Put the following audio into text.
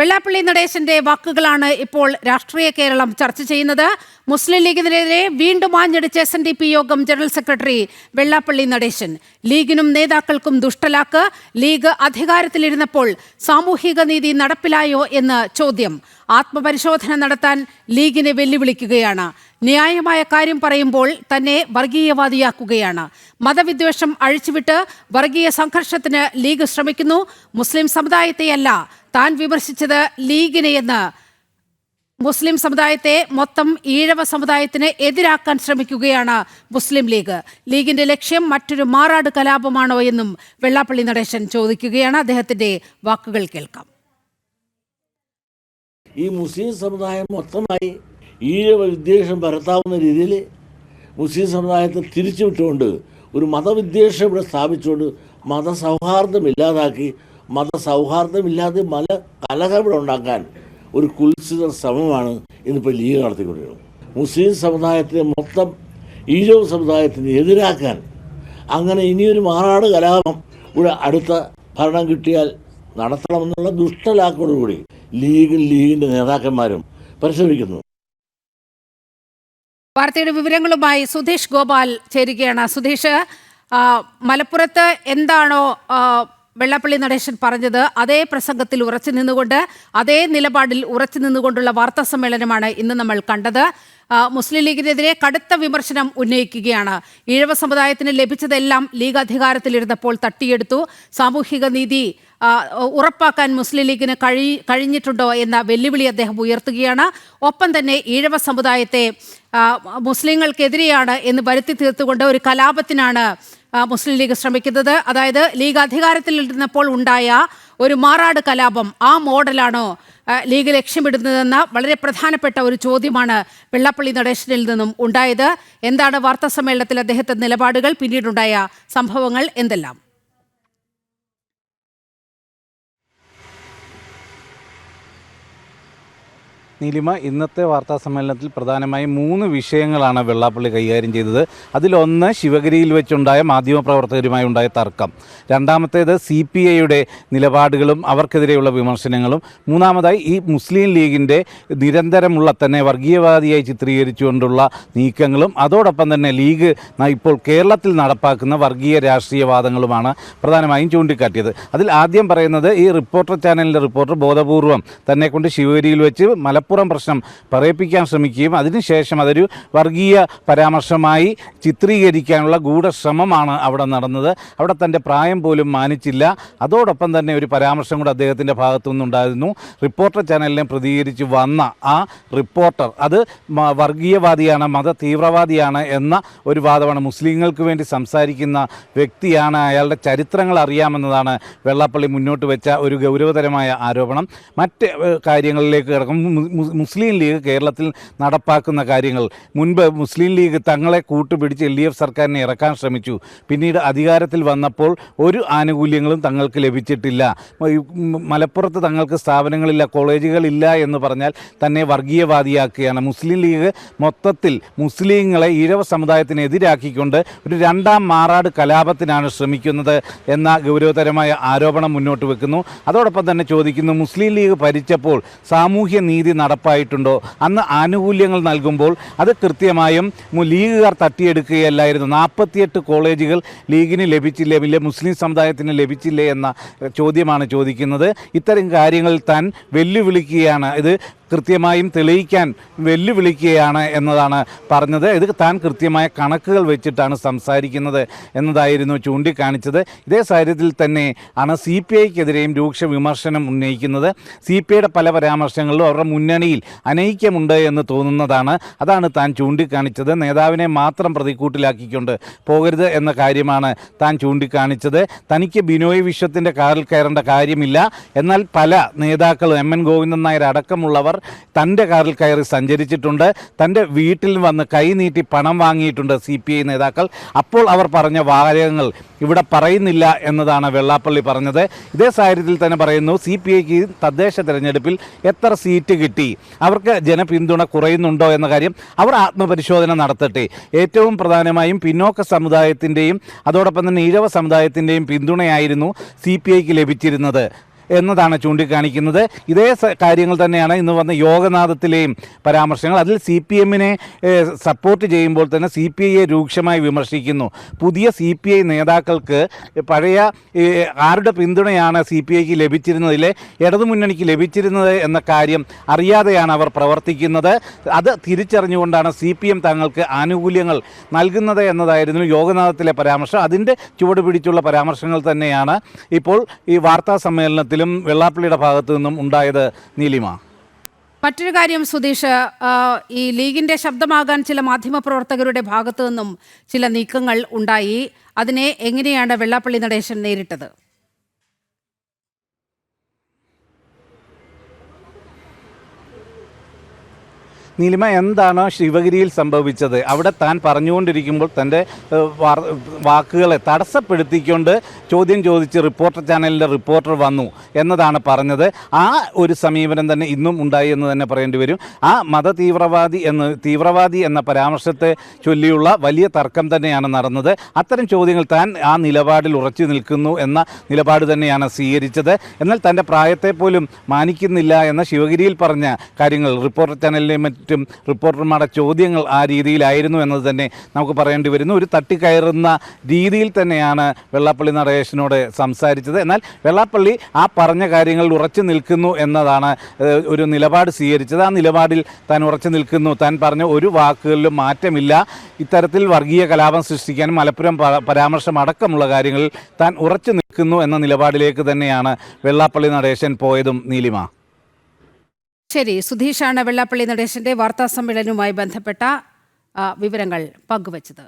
വെള്ളാപ്പള്ളി നടേശന്റെ വാക്കുകളാണ് ഇപ്പോൾ രാഷ്ട്രീയ കേരളം ചർച്ച ചെയ്യുന്നത്. മുസ്ലിം ലീഗിനെതിരെ വീണ്ടും ആഞ്ഞടിച്ച എസ് എൻ ഡി പി യോഗം ജനറൽ സെക്രട്ടറി വെള്ളാപ്പള്ളി നടേശൻ. ലീഗിനും നേതാക്കൾക്കും ദുഷ്ടലാക്ക്. ലീഗ് അധികാരത്തിലിരുന്നപ്പോൾ സാമൂഹിക നീതി നടപ്പിലായോ എന്ന് ചോദ്യം. ആത്മപരിശോധന നടത്താൻ ലീഗിനെ വെല്ലുവിളിക്കുകയാണ്. ന്യായമായ കാര്യം പറയുമ്പോൾ തന്നെ വർഗീയവാദിയാക്കുകയാണ്. മതവിദ്വേഷം അഴിച്ചുവിട്ട് വർഗീയ സംഘർഷത്തിന് ലീഗ് ശ്രമിക്കുന്നു. മുസ്ലിം സമുദായത്തെയല്ല താൻ വിമർശിച്ചത് ലീഗിനെയെന്ന്. മുസ്ലിം സമുദായത്തെ മൊത്തം ഈഴവ സമുദായത്തിന് എതിരാക്കാൻ ശ്രമിക്കുകയാണ് മുസ്ലിം ലീഗ്. ലീഗിന്റെ ലക്ഷ്യം മറ്റൊരു മാറാട് കലാപമാണോ എന്നും വെള്ളാപ്പള്ളി നടേശൻ ചോദിക്കുകയാണ്. അദ്ദേഹത്തിന്റെ വാക്കുകൾ കേൾക്കാം. ഈ മുസ്ലിം സമുദായം മൊത്തമായി ഈഴവ വിദ്വേഷം പരത്താവുന്ന രീതിയിൽ മുസ്ലിം സമുദായത്തെ തിരിച്ചുവിട്ടുകൊണ്ട് ഒരു മതവിദ്വേഷം ഇവിടെ സ്ഥാപിച്ചുകൊണ്ട് മതസൗഹാർദ്ദം ഇല്ലാതാക്കി മതസൗഹാർദ്ദമില്ലാതെ മല കലഹം ഇവിടെ ഉണ്ടാക്കാൻ ഒരു കുൽസിത ശ്രമമാണ് ഇന്നിപ്പോൾ ലീഗ് നടത്തിക്കൊണ്ടിരുന്നത് മുസ്ലിം സമുദായത്തെ മൊത്തം ഈഴവ സമുദായത്തിന് എതിരാക്കാൻ അങ്ങനെ ഇനിയൊരു മാറാട് കലാപം ഇവിടെ അടുത്ത ഭരണം കിട്ടിയാൽ നടത്തണമെന്നുള്ള ദുഷ്ടലാക്കോടുകൂടി ലീഗും ലീഗിന്റെ നേതാക്കന്മാരും പരിശ്രമിക്കുന്നു. വാർത്തയുടെ വിവരങ്ങളുമായി സുധീഷ് ഗോപാൽ ചേരുകയാണ്. സുധീഷ് മലപ്പുറത്ത് എന്താണോ വെള്ളാപ്പള്ളി നടേശൻ പറഞ്ഞത് അതേ പ്രസംഗത്തിൽ ഉറച്ചു നിന്നുകൊണ്ട് അതേ നിലപാടിൽ ഉറച്ചു നിന്നുകൊണ്ടുള്ള വാർത്താ സമ്മേളനമാണ് ഇന്ന് നമ്മൾ കണ്ടത്. മുസ്ലിം ലീഗിനെതിരെ കടുത്ത വിമർശനം ഉന്നയിക്കുകയാണ്. ഈഴവ സമുദായത്തിന് ലഭിച്ചതെല്ലാം ലീഗ് അധികാരത്തിലിരുന്നപ്പോൾ തട്ടിയെടുത്തു. സാമൂഹിക നീതി ഉറപ്പാക്കാൻ മുസ്ലിം ലീഗിന് കഴി കഴിഞ്ഞിട്ടുണ്ടോ എന്ന വെല്ലുവിളി അദ്ദേഹം ഉയർത്തുകയാണ്. ഒപ്പം തന്നെ ഈഴവ സമുദായത്തെ മുസ്ലിങ്ങൾക്കെതിരെയാണ് എന്ന് വരുത്തി തീർത്തുകൊണ്ട് ഒരു കലാപത്തിനാണ് മുസ്ലിം ലീഗ് ശ്രമിക്കുന്നത്. അതായത് ലീഗ് അധികാരത്തിലിരുന്നപ്പോൾ ഉണ്ടായ ഒരു മാറാട് കലാപം ആ മോഡലാണോ ലീഗ് ലക്ഷ്യമിടുന്നതെന്ന വളരെ പ്രധാനപ്പെട്ട ഒരു ചോദ്യമാണ് വെള്ളപ്പള്ളി നടേശനിൽ നിന്നും ഉണ്ടായത്. എന്താണ് വാർത്താ സമ്മേളനത്തിൽ അദ്ദേഹത്തെ നിലപാടുകൾ പിന്നീടുണ്ടായ സംഭവങ്ങൾ എന്തെല്ലാം? നീലിമ ഇന്നത്തെ വാർത്താ സമ്മേളനത്തിൽ പ്രധാനമായും മൂന്ന് വിഷയങ്ങളാണ് വെള്ളാപ്പള്ളി കൈകാര്യം ചെയ്തത്. അതിലൊന്ന് ശിവഗിരിയിൽ വെച്ചുണ്ടായ മാധ്യമപ്രവർത്തകരുമായി ഉണ്ടായ തർക്കം. രണ്ടാമത്തേത് സി പി ഐയുടെ നിലപാടുകളും അവർക്കെതിരെയുള്ള വിമർശനങ്ങളും. മൂന്നാമതായി ഈ മുസ്ലിം ലീഗിന്റെ നിരന്തരമുള്ള തന്നെ വർഗീയവാദിയായി ചിത്രീകരിച്ചുകൊണ്ടുള്ള നീക്കങ്ങളും അതോടൊപ്പം തന്നെ ലീഗ് ഇപ്പോൾ കേരളത്തിൽ നടപ്പാക്കുന്ന വർഗീയ രാഷ്ട്രീയവാദങ്ങളുമാണ് പ്രധാനമായും ചൂണ്ടിക്കാട്ടിയത്. അതിൽ ആദ്യം പറയുന്നത് ഈ റിപ്പോർട്ടർ ചാനലിന്റെ റിപ്പോർട്ടർ ബോധപൂർവം തന്നെ കൊണ്ട് ശിവഗിരിയിൽ വെച്ച് മലപ്പുറം പ്രശ്നം പറയിപ്പിക്കാൻ ശ്രമിക്കുകയും അതിനുശേഷം അതൊരു വർഗീയ പരാമർശമായി ചിത്രീകരിക്കാനുള്ള ഗൂഢശ്രമമാണ് അവിടെ നടന്നത്. അവിടെ തന്റെ പ്രായം പോലും മാനിച്ചില്ല. അതോടൊപ്പം തന്നെ ഒരു പരാമർശം കൂടെ അദ്ദേഹത്തിന്റെ ഭാഗത്തു നിന്നുണ്ടായിരുന്നു. റിപ്പോർട്ടർ ചാനലിനെ പ്രതികരിച്ച് വന്ന ആ റിപ്പോർട്ടർ അത് വർഗീയവാദിയാണ് മത തീവ്രവാദിയാണ് എന്ന ഒരു വാദമാണ് മുസ്ലിങ്ങൾക്ക് വേണ്ടി സംസാരിക്കുന്ന വ്യക്തിയാണ്. അയാളുടെ ചരിത്രങ്ങൾ അറിയാമെന്നതാണ് വെള്ളാപ്പള്ളി മുന്നോട്ട് വെച്ച ഒരു ഗൗരവതരമായ ആരോപണം. മറ്റ് കാര്യങ്ങളിലേക്ക് കിടക്കും. മുസ്ലിം ലീഗ് കേരളത്തിൽ നടപ്പാക്കുന്ന കാര്യങ്ങൾ. മുൻപ് മുസ്ലിം ലീഗ് തങ്ങളെ കൂട്ടുപിടിച്ച് എൽ ഡി എഫ് സർക്കാരിനെ ഇറക്കാൻ ശ്രമിച്ചു. പിന്നീട് അധികാരത്തിൽ വന്നപ്പോൾ ഒരു ആനുകൂല്യങ്ങളും തങ്ങൾക്ക് ലഭിച്ചിട്ടില്ല. മലപ്പുറത്ത് തങ്ങൾക്ക് സ്ഥാപനങ്ങളില്ല കോളേജുകളില്ല എന്ന് പറഞ്ഞാൽ തന്നെ വർഗീയവാദിയാക്കുകയാണ്. മുസ്ലിം ലീഗ് മൊത്തത്തിൽ മുസ്ലിങ്ങളെ ഈഴവ സമുദായത്തിനെതിരാക്കിക്കൊണ്ട് ഒരു രണ്ടാം മാറാട് കലാപത്തിനാണ് ശ്രമിക്കുന്നത് എന്ന ഗൗരവതരമായ ആരോപണം മുന്നോട്ട് വെക്കുന്നു. അതോടൊപ്പം തന്നെ ചോദിക്കുന്നു മുസ്ലിം ലീഗ് ഭരിച്ചപ്പോൾ സാമൂഹ്യ നീതി നടപ്പായിട്ടുണ്ടോ? അന്ന് ആനുകൂല്യങ്ങൾ നൽകുമ്പോൾ അത് കൃത്യമായും ലീഗുകാർ തട്ടിയെടുക്കുകയല്ലായിരുന്നു. നാൽപ്പത്തിയെട്ട് കോളേജുകൾ ലീഗിന് ലഭിച്ചില്ലേ ഇല്ല മുസ്ലിം സമുദായത്തിന് ലഭിച്ചില്ലേ എന്ന ചോദ്യമാണ് ചോദിക്കുന്നത്. ഇത്തരം കാര്യങ്ങൾ താൻ വെല്ലുവിളിക്കുകയാണ്. ഇത് കൃത്യമായും തെളിയിക്കാൻ വെല്ലുവിളിക്കുകയാണ് എന്നതാണ് പറഞ്ഞത്. ഇത് താൻ കൃത്യമായ കണക്കുകൾ വെച്ചിട്ടാണ് സംസാരിക്കുന്നത് എന്നതായിരുന്നു ചൂണ്ടിക്കാണിച്ചത്. ഇതേ സാഹചര്യത്തിൽ തന്നെ ആണ് സി പി ഐക്കെതിരെയും രൂക്ഷ വിമർശനം ഉന്നയിക്കുന്നത്. സി പി ഐയുടെ പല പരാമർശങ്ങളിലും അവരുടെ മുന്നണിയിൽ അനൈക്യമുണ്ട് എന്ന് തോന്നുന്നതാണ്. അതാണ് താൻ ചൂണ്ടിക്കാണിച്ചത്. നേതാവിനെ മാത്രം പ്രതിക്കൂട്ടിലാക്കിക്കൊണ്ട് പോകരുത് എന്ന കാര്യമാണ് താൻ ചൂണ്ടിക്കാണിച്ചത്. തനിക്ക് ബിനോയ് വിശ്വത്തിന്റെ കാറിൽ കയറേണ്ട കാര്യമില്ല. എന്നാൽ പല നേതാക്കളും എം എൻ ഗോവിന്ദൻ നായർ അടക്കമുള്ളവർ തന്റെ കാറിൽ കയറി സഞ്ചരിച്ചിട്ടുണ്ട്. തന്റെ വീട്ടിൽ വന്ന് കൈനീട്ടി പണം വാങ്ങിയിട്ടുണ്ട് സി പി ഐ നേതാക്കൾ. അപ്പോൾ അവർ പറഞ്ഞ വാചകങ്ങൾ ഇവിടെ പറയുന്നില്ല എന്നതാണ് വെള്ളാപ്പള്ളി പറഞ്ഞത്. ഇതേ സാഹചര്യത്തിൽ തന്നെ പറയുന്നു സി പി ഐക്ക് തദ്ദേശ തിരഞ്ഞെടുപ്പിൽ എത്ര സീറ്റ് കിട്ടി? അവർക്ക് ജനപിന്തുണ കുറയുന്നുണ്ടോ എന്ന കാര്യം അവർ ആത്മപരിശോധന നടത്തട്ടെ. ഏറ്റവും പ്രധാനമായും പിന്നോക്ക സമുദായത്തിന്റെയും അതോടൊപ്പം തന്നെ ഈഴവ സമുദായത്തിന്റെയും പിന്തുണയായിരുന്നു സി പി ഐക്ക് ലഭിച്ചിരുന്നത്. എന്നതാണ് ചൂണ്ടിക്കാണിക്കുന്നത്. ഇതേ കാര്യങ്ങൾ തന്നെയാണ് ഇന്ന് വന്ന യോഗനാഥത്തിലെയും പരാമർശങ്ങൾ. അതിൽ സി പി എമ്മിനെ സപ്പോർട്ട് ചെയ്യുമ്പോൾ തന്നെ സി പി ഐയെ രൂക്ഷമായി വിമർശിക്കുന്നു. പുതിയ സി പി ഐ നേതാക്കൾക്ക് പഴയ ആരുടെ പിന്തുണയാണ് സി പി ഐക്ക് ലഭിച്ചിരുന്നതിലെ ഇടതുമുന്നണിക്ക് ലഭിച്ചിരുന്നത് എന്ന കാര്യം അറിയാതെയാണ് അവർ പ്രവർത്തിക്കുന്നത്. അത് തിരിച്ചറിഞ്ഞുകൊണ്ടാണ് സി പി എം തങ്ങൾക്ക് ആനുകൂല്യങ്ങൾ നൽകുന്നത് എന്നതായിരുന്നു യോഗനാഥത്തിലെ പരാമർശം. അതിന്റെ ചുവട് പിടിച്ചുള്ള പരാമർശങ്ങൾ തന്നെയാണ് ഇപ്പോൾ ഈ വാർത്താ സമ്മേളനത്തിലും വെള്ളാപ്പള്ളിയുടെ ഭാഗത്തു നിന്നും ഉണ്ടായത് നീലിമ. മറ്റൊരു കാര്യം സുധീഷ് ഈ ലീഗിന്റെ ശബ്ദമാകാൻ ചില മാധ്യമപ്രവർത്തകരുടെ ഭാഗത്തു നിന്നും ചില നീക്കങ്ങൾ ഉണ്ടായി. അതിനെ എങ്ങനെയാണ് വെള്ളാപ്പള്ളി നടേശൻ നേരിട്ടത്? നീലിമ എന്താണോ ശിവഗിരിയിൽ സംഭവിച്ചത്? അവിടെ താൻ പറഞ്ഞുകൊണ്ടിരിക്കുമ്പോൾ തന്റെ വാക്കുകളെ തടസ്സപ്പെടുത്തിക്കൊണ്ട് ചോദ്യം ചോദിച്ച് റിപ്പോർട്ടർ ചാനലിന്റെ റിപ്പോർട്ടർ വന്നു എന്നതാണ് പറഞ്ഞത്. ആ ഒരു സമീപനം തന്നെ ഇന്നും ഉണ്ടായി എന്ന് തന്നെ പറയേണ്ടി വരും. ആ മത തീവ്രവാദി എന്ന് തീവ്രവാദി എന്ന പരാമർശത്തെ ചൊല്ലിയുള്ള വലിയ തർക്കം തന്നെയാണ് നടന്നത്. അത്തരം ചോദ്യങ്ങൾ താൻ ആ നിലപാടിൽ ഉറച്ചു നിൽക്കുന്നു എന്ന നിലപാട് തന്നെയാണ് സ്വീകരിച്ചത്. എന്നാൽ തന്റെ പ്രായത്തെ പോലും മാനിക്കുന്നില്ല എന്ന ശിവഗിരിയിൽ പറഞ്ഞ കാര്യങ്ങൾ റിപ്പോർട്ടർ ചാനലിലെയും മറ്റും റിപ്പോർട്ടർമാരുടെ ചോദ്യങ്ങൾ ആ രീതിയിലായിരുന്നു എന്നത് തന്നെ നമുക്ക് പറയേണ്ടി വരുന്നു. ഒരു തട്ടിക്കയറുന്ന രീതിയിൽ തന്നെയാണ് വെള്ളാപ്പള്ളി നടേശനോട് സംസാരിച്ചത്. എന്നാൽ വെള്ളാപ്പള്ളി ആ പറഞ്ഞ കാര്യങ്ങളിൽ ഉറച്ചു നിൽക്കുന്നു എന്നതാണ് ഒരു നിലപാട് സ്വീകരിച്ചത്. ആ നിലപാടിൽ താൻ ഉറച്ചു നിൽക്കുന്നു. താൻ പറഞ്ഞ ഒരു വാക്കുകളിലും മാറ്റമില്ല. ഇത്തരത്തിൽ വർഗീയ കലാപം സൃഷ്ടിക്കാനും മലപ്പുറം പരാമർശം അടക്കമുള്ള കാര്യങ്ങളിൽ താൻ ഉറച്ചു നിൽക്കുന്നു എന്ന നിലപാടിലേക്ക് തന്നെയാണ് വെള്ളാപ്പള്ളി നടേശൻ പോയതും നീലിമ. ശരി സുധീഷാണ് വെള്ളാപ്പള്ളി നടേശന്റെ വാർത്താ സമ്മേളനവുമായി ബന്ധപ്പെട്ട വിവരങ്ങൾ പങ്കുവച്ചത്.